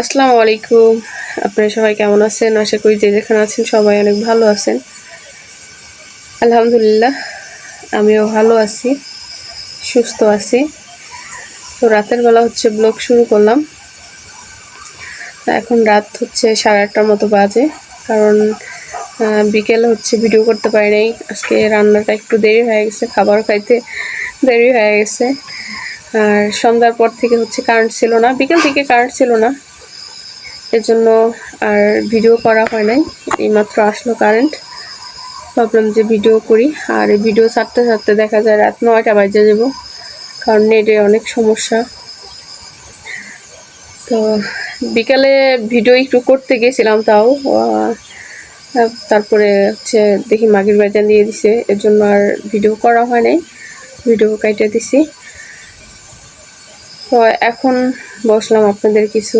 আসসালামু আলাইকুম। আপনারা সবাই কেমন আছেন? আশা করি যে যেখানে আছেন সবাই অনেক ভালো আছেন। আলহামদুলিল্লাহ, আমিও ভালো আছি, সুস্থ আছি। তো রাতের বেলা হচ্ছে ব্লগ শুরু করলাম। এখন রাত হচ্ছে সাড়ে আটটার মতো বাজে, কারণ বিকেল হচ্ছে ভিডিও করতে পারি নাই। আজকে রান্নাটা একটু দেরি হয়ে গেছে, খাবার খাইতে দেরি হয়ে গেছে। আর সন্ধ্যার পর থেকে হচ্ছে কারেন্ট ছিল না। বিকেল থেকে কারেন্ট ছিল না। এর জন্য আর ভিডিও করা হয় নাই। এইমাত্র আসলো কারেন্ট ভাবলাম যে ভিডিও করি। আর এই ভিডিও ছাড়তে ছাড়তে দেখা যায় রাত নয়টা বাজে যাব। কারণ নেটে অনেক সমস্যা। তো বিকালে ভিডিও একটু করতে গেছিলাম তাও। তারপরে হচ্ছে দেখি মাগির বাজান দিয়ে দিছে। এর জন্য আর ভিডিও করা হয় নাই। ভিডিও কাইটে দিছি। তো এখন বসলাম আপনাদের কিছু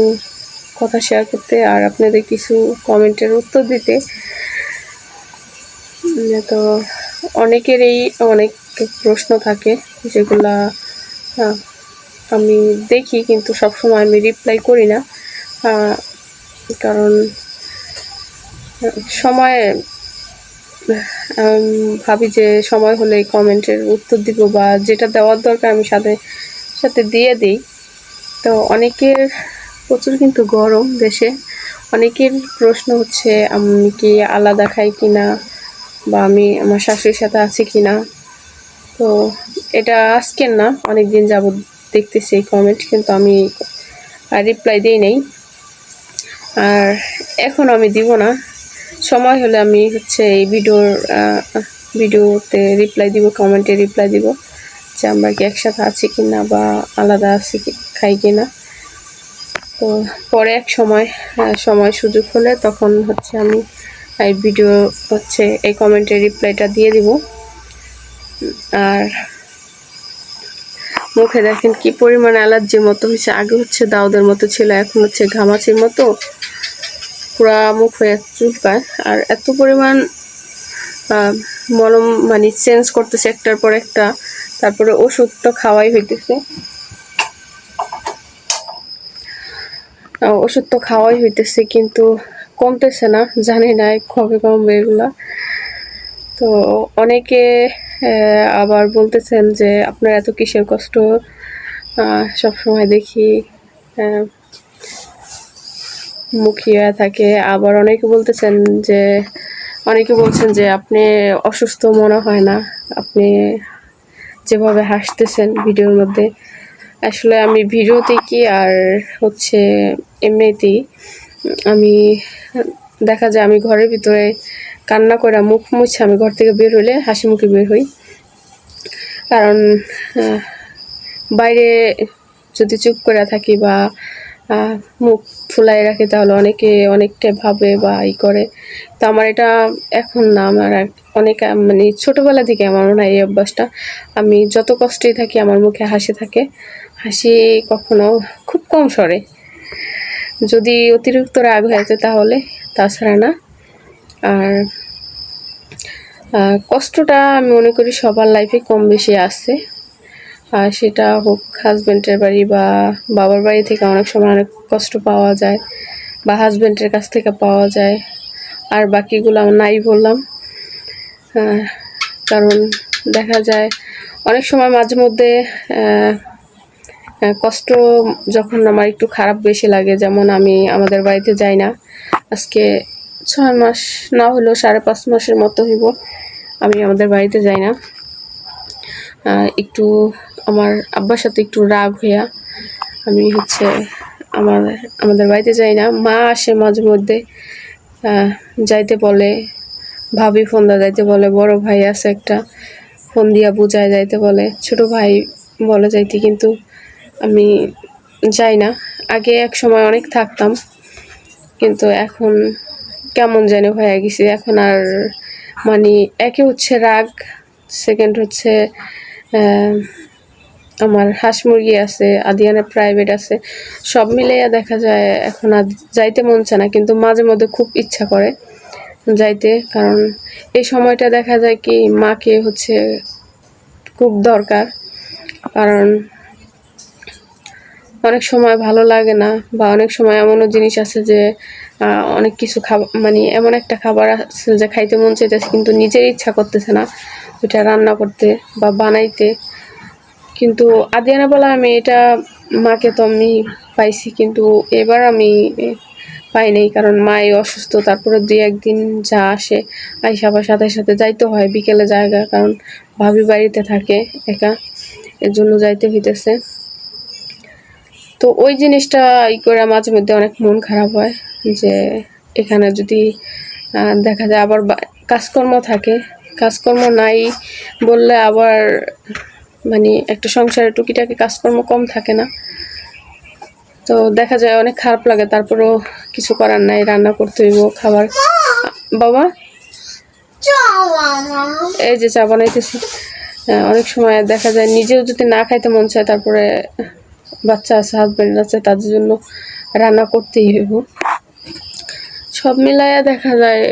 কথা শেয়ার করতে আর আপনাদের কিছু কমেন্টের উত্তর দিতে। তো অনেকেরই অনেক প্রশ্ন থাকে যেগুলা আমি দেখি কিন্তু সবসময় আমি রিপ্লাই করি না। কারণ, সময় ভাবি যে সময় হলে কমেন্টের উত্তর দিব বা যেটা দেওয়ার দরকার আমি সাথে সাথে দিয়ে দিই। তো অনেকের প্রচুর কিন্তু গরম দেশে। অনেকের প্রশ্ন হচ্ছে, আমি কি আলাদা খাই কি না বা আমি আমার শাশুড়ির সাথে আছি কি না তো এটা আজকের না অনেক দিন যাবত দেখতেছি এই কমেন্ট কিন্তু আমি রিপ্লাই দিই নাই। আর এখন আমি দিব না। সময় হলে আমি হচ্ছে এই ভিডিওর ভিডিওতে রিপ্লাই দিব কমেন্টে রিপ্লাই দিব, যে আমরা কি একসাথে আছি কি না বা আলাদা আছি খাই কি না তো পরে এক সময় সময় সুযোগ হলে তখন হচ্ছে আমি এই ভিডিও হচ্ছে এই কমেন্টের রিপ্লাইটা দিয়ে দিব। আর মুখে দেখেন কি পরিমাণ অ্যালার্জির মতো হয়েছে। আগে হচ্ছে দাউদের মতো ছিল, এখন হচ্ছে ঘামাচির মতো। পুরা মুখ হয়ে চুলকায়। আর এত পরিমাণ মলম মানে চেঞ্জ করতেছে একটার পর একটা। তারপরে ওষুধ তো খাওয়াই হইতেছে। ওষুধ তো খাওয়াই হইতেছে, কিন্তু কমতেছে না, জানি না কবে কমবে এগুলা। তো অনেকে আবার বলতেছেন যে, আপনার এত কিসের কষ্ট? সব সময় দেখি মুখিয়া থাকে। আবার অনেকে বলতেছেন যে, অনেকে বলছেন যে, আপনি অসুস্থ মনে হয় না, আপনি যেভাবে হাসতেছেন ভিডিওর মধ্যে আসলে আমি ভিডিওতে কি আর হচ্ছে এমনিতেই আমি দেখা যায় আমি ঘরের ভিতরে কান্না করে মুখ মুছে আমি ঘর থেকে বের হলে হাসি মুখে বের হই। কারণ বাইরে যদি চুপ করে থাকি বা মুখ ফুলাই রাখি তাহলে অনেকে অনেকটাই ভাবে বা ই করে। তো আমার এটা এখন না, আমার অনেক মানে ছোটোবেলা থেকে আমার মনে হয় এই অভ্যাসটা। আমি যত কষ্টেই থাকি আমার মুখে হাসি থাকে। হাসি কখনো খুব কম সরে। যদি অতিরিক্ত রাগ হয়েছে তাহলে, তাছাড়া না। আর কষ্টটা আমি মনে করি সবার লাইফে কম বেশি আছে আর সেটা হোক হাজব্যান্ডের বাড়ি বা বাবার বাড়ি থেকে অনেক সময় অনেক কষ্ট পাওয়া যায় বা হাজব্যান্ডের কাছ থেকে পাওয়া যায়। আর বাকিগুলো নাই বললাম। কারণ দেখা যায় অনেক সময় মাঝে মধ্যে কষ্ট যখন আমার একটু খারাপ বেশি লাগে, যেমন আমি আমাদের বাড়িতে যাই না, আজকে ছয় মাস না হলেও সাড়ে পাঁচ মাসের মতো হইব আমি আমাদের বাড়িতে যাই না। একটু আমার আব্বার সাথে একটু রাগ হইয়া আমি হচ্ছে আমার, আমাদের বাড়িতে যাই না। মা আসে মাঝে মধ্যে যাইতে বলে, ভাবি ফোন দা যাইতে বলে, বড় ভাই আছে একটা, ফোন দিয়া বুঝায় যাইতে বলে, ছোট ভাই বলে যাইতে, কিন্তু আমি যাই না। আগে এক সময় অনেক থাকতাম, কিন্তু এখন কেমন যেন হয়ে গেছে। এখন আর মানে একে হচ্ছে রাগ সেকেন্ড হচ্ছে আমার হাঁস মুরগি আছে আদিয়ানা প্রাইভেট আছে, সব মিলিয়ে দেখা যায় এখন আর যাইতে মন চায় না, কিন্তু মাঝে মধ্যে খুব ইচ্ছা করে যাইতে, কারণ এই সময়টা দেখা যায় কি মাকে হচ্ছে খুব দরকার, কারণ অনেক সময় ভালো লাগে না বা অনেক সময় এমনও জিনিস আছে যে অনেক কিছু খাবার মানে এমন একটা খাবার আছে যে খাইতে মন চাইতেছে কিন্তু নিজের ইচ্ছা করতেছে না ওইটা রান্না করতে বা বানাইতে। কিন্তু আদিয়ানা বলা আমি এটা মাকে তো আমি পাইছি কিন্তু এবার আমি পাই নাই কারণ মাই অসুস্থ, তারপরে দুই একদিন যা আসে আইসা আবার সাথে সাথে যাইতে হয় বিকেলে জায়গা কারণ ভাবি বাড়িতে থাকে একা, এর জন্য যাইতে হইতেছে। তো ওই জিনিসটা ই করে মাঝে মধ্যে অনেক মন খারাপ হয় যে এখানে যদি দেখা যায় আবার কাজকর্ম থাকে। কাজকর্ম নাই বললে আবার মানে একটা সংসারে টুকিটাকি কাজকর্ম কম থাকে না। তো দেখা যায় অনেক খারাপ লাগে, তারপরেও কিছু করার নাই, রান্না করতে হইব, খাবার। বাবা? এই যে চা বানাইতেছি। অনেক সময় দেখা যায় নিজেও যদি না খাইতে মন চায়, তারপরে বাচ্চা আছে হাজব্যান্ড আছে, তাদের জন্য রান্না করতেই হইব। সব মিলাইয়া দেখা যায়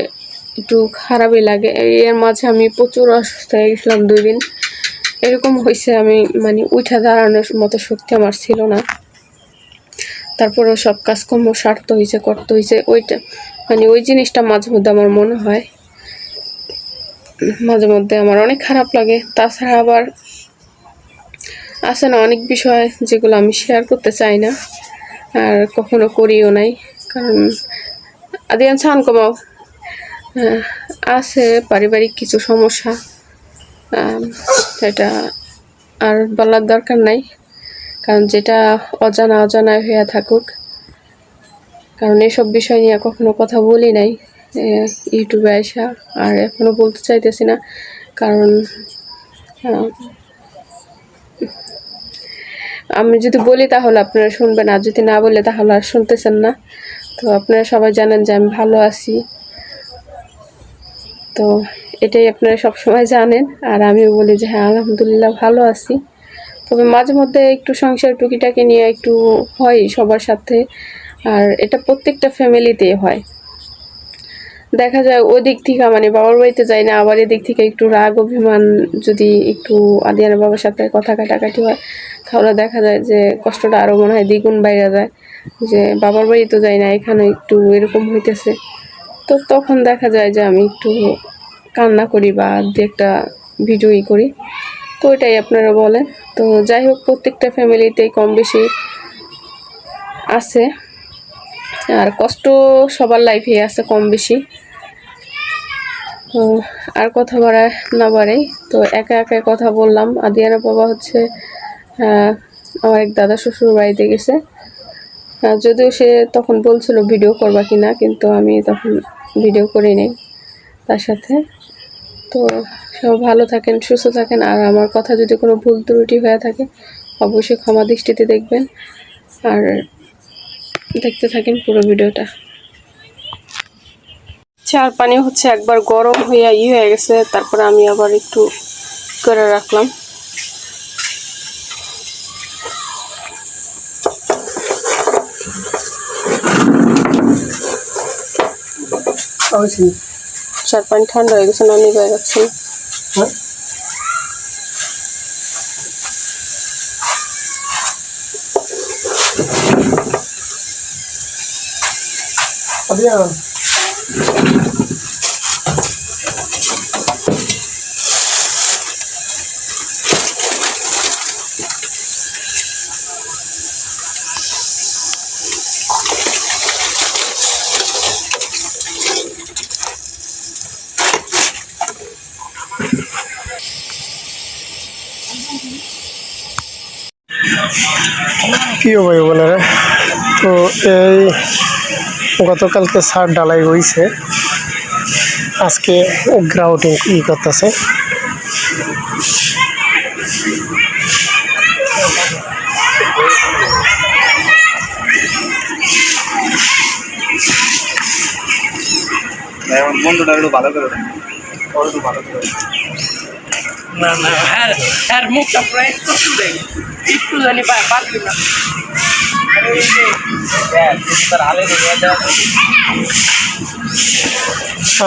একটু খারাপই লাগে। এর মাঝে আমি প্রচুর অসুস্থ হয়ে গেছিলাম দুই দিন। এরকম হয়েছে আমি মানে উঠা দাঁড়ানোর মতো শক্তি আমার ছিল না। তারপরেও সব কাজকর্ম সারতে হয়েছে করতে হয়েছে ওইটা মানে ওই জিনিসটা মাঝে মধ্যে আমার মনে হয়। মাঝে মধ্যে আমার অনেক খারাপ লাগে। তাছাড়া আবার আছে না অনেক বিষয় যেগুলো আমি শেয়ার করতে চাই না, আর কখনো করিও নাই। কারণ আদিয়ান ছান কমাও। আছে পারিবারিক কিছু সমস্যা। এটা আর বলার দরকার নাই। কারণ যেটা অজানা অজানায় হইয়া থাকুক। কারণ এসব বিষয় নিয়ে কখনো কথা বলি নাই। ইউটিউবে আসা আর এখনও বলতে চাইতেছি না। কারণ আমি যদি বলি তাহলে আপনারা শুনবেন, আর যদি না বলে তাহলে আর শুনতেছেন না। তো আপনারা সবাই জানেন যে আমি ভালো আছি। তো এটাই আপনারা সব সময় জানেন, আর আমিও বলি যে হ্যাঁ আলহামদুলিল্লাহ ভালো আছি। তবে মাঝে মধ্যে একটু সংসার টুকিটাকে নিয়ে একটু হয় সবার সাথে, আর এটা প্রত্যেকটা ফ্যামিলিতেই হয়। দেখা যায় ওই দিক থেকে মানে বাবার বাড়িতে যাই না, আবার এদিক থেকে একটু রাগ, অভিমান যদি একটু আদিয়ানা বাবার সাথে কথা কাটাকাটি হয় তাহলে দেখা যায় যে কষ্টটা আরও মনে হয় দ্বিগুণ বাইরে যায়, যে বাবার বাড়ি তো যাই না, এখানে একটু এরকম হইতেছে। তো তখন দেখা যায় যে আমি একটু কান্না করি বা দু একটা ভিডিওই করি। তো ওইটাই আপনারা বলেন। তো যাই হোক, প্রত্যেকটা ফ্যামিলিতেই কম বেশি আছে। আর কষ্ট সবার লাইফে আছে কম বেশি আর কথা বাড়া না বাড়াই। তো একা একা কথা বললাম। আদিয়ানা বাবা হচ্ছে আমার এক দাদা শ্বশুর বাড়িতে গেছে। যদিও সে তখন বলছিল ভিডিও করবা কি না কিন্তু আমি তখন ভিডিও করি নাই তার সাথে। তো সব ভালো থাকেন, সুস্থ থাকেন। আর আমার কথা যদি কোনো ভুল ত্রুটি হয়ে থাকে, অবশ্যই ক্ষমা দৃষ্টিতে দেখবেন। আর দেখতে থাকেন পুরো ভিডিওটা। চার পানি হচ্ছে একবার গরম হইয়া ই হয়ে গেছে, তারপরে আমি আবার একটু করে রাখলাম। চার পানি ঠান্ডা হয়ে গেছে না নিয়ে যাচ্ছে না প্রিয় ভাই বোনেরা তো এই গতকালকে সার ডালাই হয়েছে আজকে গ্রাউটিং ই করতেছে। বন্ধুটা একটু ভালো করে ভালো করে। না না আর আর মুখটা প্রায় একটু জানি পারবি না।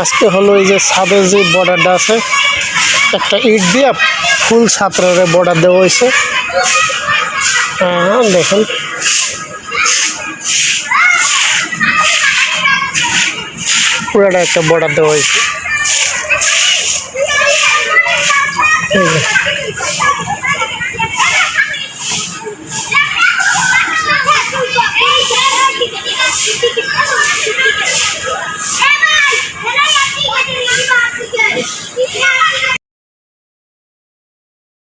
আজকে হলো এই যে সাবে যে বর্ডারটা আছে, একটা ইট দিয়ে ফুল ছাত্রের বর্ডার দেওয়া হয়েছে। হ্যাঁ দেখেন। পুরাটা একটা বর্ডার দেওয়া হয়েছে। এই যে।